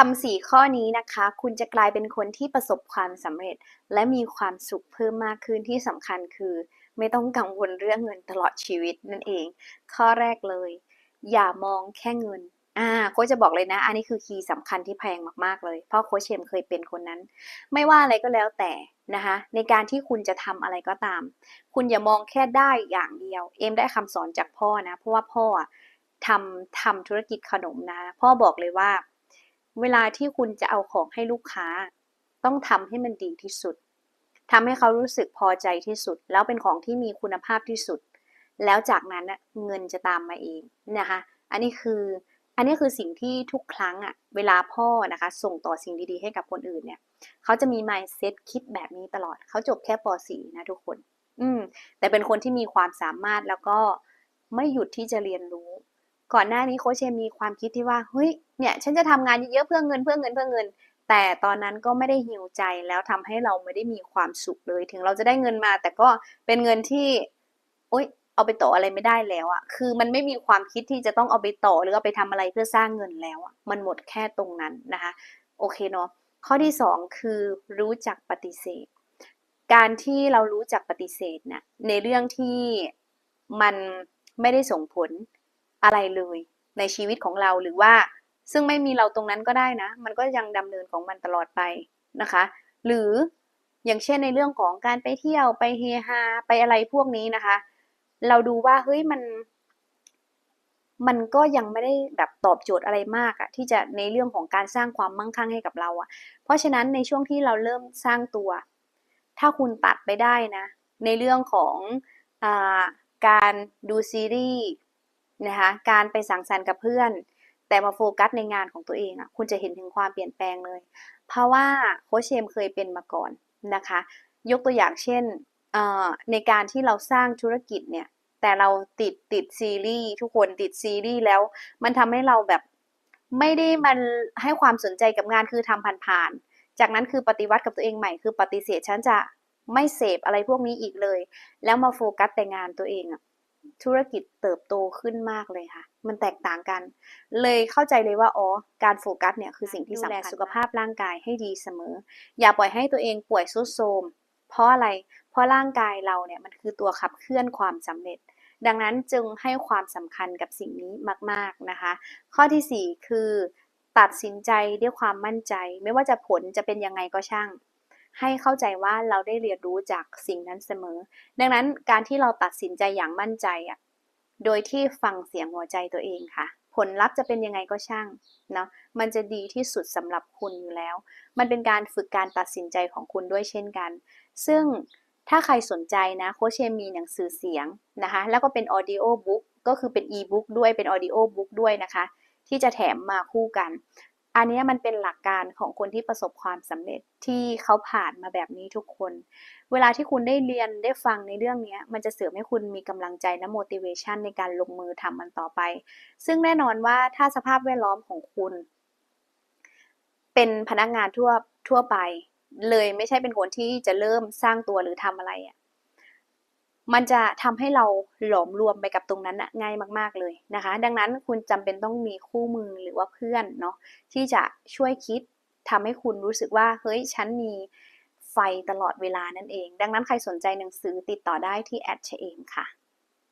ทำสี่ข้อนี้นะคะ คุณจะกลายเป็นคนที่ประสบความสำเร็จ และมีความสุขเพิ่มมากขึ้นที่สำคัญคือ ไม่ต้องกังวลเรื่องเงินตลอดชีวิตนั่นเอง ข้อแรกเลย อย่ามองแค่เงินอ่าโค้ชจะบอกเลยนะ อันนี้คือคีย์สำคัญที่แพงมากๆเลย เพราะโค้ชเชมเคยเป็นคนนั้น ไม่ว่าอะไรก็แล้วแต่นะคะ ในการที่คุณจะทำอะไรก็ตาม คุณอย่ามองแค่ได้อย่างเดียว เอมได้คำสอนจากพ่อนะ เพราะว่าพ่อทำทำธุรกิจขนมนะ พ่อบอกเลยว่า เวลาที่คุณจะเอาของให้ลูกค้า ต้องทำให้มันดีที่สุดทำให้เขารู้สึกพอใจที่สุด แล้วเป็นของที่มีคุณภาพที่สุด แล้วจากนั้นเงินจะตามมาเองนะคะ อันนี้คืออันนี้คือสิ่งที่ทุกครั้งอะเวลาพ่อนะคะ ส่งต่อสิ่งดีๆ ให้กับคนอื่นเนี่ย เขาจะมี mindset คิดแบบนี้ตลอด เขาจบแค่ป .4 นะทุกคน อืม แต่เป็นคนที่มีความสามารถแล้วก็ไม่หยุดที่จะเรียนรู้ ก่อนหน้านี้โค้ชเชมมีความคิดที่ว่าเฮ้ยเนี่ยฉันจะทำงานเยอะๆเพื่อเงินเพื่อเงินเพื่อเงิน แต่ตอนนั้นก็ไม่ได้หิวใจแล้วทำให้เราไม่ได้มีความสุขเลย ถึงเราจะได้เงินมา แต่ก็เป็นเงินที่โอ๊ยเอาไปต่ออะไรไม่ได้แล้วอะคือมันไม่มีความคิดที่จะต้องเอาไปต่อหรือเอาไปทำอะไรเพื่อสร้างเงินแล้วอะมันหมดแค่ตรงนั้นนะคะโอเคเนาะข้อที่สองคือรู้จักปฏิเสธ การที่เรารู้จักปฏิเสธเนี่ยในเรื่องที่มันไม่ได้ส่งผล อะไรเลยในชีวิตของเราหรือว่า ซึ่งไม่มีเราตรงนั้นก็ได้นะ มันก็ยังดำเนินของมันตลอดไปนะคะ หรืออย่างเช่นในเรื่องของการไปเที่ยวไปเฮฮาไปอะไรพวกนี้นะคะ เราดูว่าเฮ้ยมัน มันก็ยังไม่ได้แบบตอบโจทย์อะไรมากอะที่จะในเรื่องของการสร้างความมั่งคั่งให้กับเราอะเพราะฉะนั้นในช่วงที่เราเริ่มสร้างตัว ถ้าคุณตัดไปได้นะ ในเรื่องของอการดูซีรีส์ นะคะการไปสังสรรค์กับเพื่อน แต่มาโฟกัสในงานของตัวเองอะคุณจะเห็นถึงความเปลี่ยนแปลงเลย เพราะว่าโคชเชมเคยเป็นมาก่อนนะคะ ยกตัวอย่างเช่นในการที่เราสร้างธุรกิจเนี่ยแต่เราติดติดซีรีส์ทุกคนติดซีรีส์แล้ว มันทำให้เราแบบไม่ได้มันให้ความสนใจกับงานคือทำผ่านๆจากนั้นคือปฏิวัติกับตัวเองใหม่คือปฏิเสธฉันจะไม่เสพอะไรพวกนี้อีกเลย แล้วมาโฟกัสแต่งานตัวเองอะ ธุรกิจเติบโตขึ้นมากเลยค่ะ มันแตกต่างกัน เลยเข้าใจเลยว่าอ๋อการโฟกัสเนี่ยคือสิ่งที่สำคัญสุขภาพร่างกายให้ดีเสมอ อย่าปล่อยให้ตัวเองป่วยซุดโทมเพราะอะไร เพราะร่างกายเราเนี่ยมันคือตัวขับเคลื่อนความสำเร็จ ดังนั้นจึงให้ความสำคัญกับสิ่งนี้มาก ๆนะคะ ข้อที่ 4 คือ ตัดสินใจด้วยความมั่นใจ ไม่ว่าจะผลจะเป็นยังไงก็ช่าง ให้เข้าใจว่าเราได้เรียนรู้จากสิ่งนั้นเสมอ ดังนั้นการที่เราตัดสินใจอย่างมั่นใจอะโดยที่ฟังเสียงหัวใจตัวเองค่ะ ผลลัพธ์จะเป็นยังไงก็ช่างเนาะมันจะดีที่สุดสำหรับคุณอยู่แล้ว มันเป็นการฝึกการตัดสินใจของคุณด้วยเช่นกัน ซึ่งถ้าใครสนใจนะโคชเชมมีหนังสือเสียงนะคะแล้วก็เป็นออดิโอบุ๊กก็คือเป็นอีบุ๊กด้วยเป็นออดิโอบุ๊กด้วยนะคะ ที่จะแถมมาคู่กัน อันนี้มันเป็นหลักการของคนที่ประสบความสำเร็จที่เขาผ่านมาแบบนี้ทุกคน เวลาที่คุณได้เรียนได้ฟังในเรื่องนี้มันจะเสริมให้คุณมีกำลังใจและ motivation ในการลงมือทำมันต่อไป ซึ่งแน่นอนว่าถ้าสภาพแวดล้อมของคุณ เป็นพนักงานทั่วทั่วไป เลยไม่ใช่เป็นคนที่จะเริ่มสร้างตัวหรือทำอะไรอะ่ะ มันจะทำให้เราหลอมรวมไปกับตรงนั้นอะง่ายมาก ๆเลยนะคะ ดังนั้นคุณจำเป็นต้องมีคู่มือหรือว่าเพื่อนเนาะที่จะช่วยคิดทำให้คุณรู้สึกว่าเฮ้ยฉันมีไฟตลอดเวลานั่นเอง ดังนั้นใครสนใจหนังสือติดต่อได้ที่แอดเชเอมค่ะ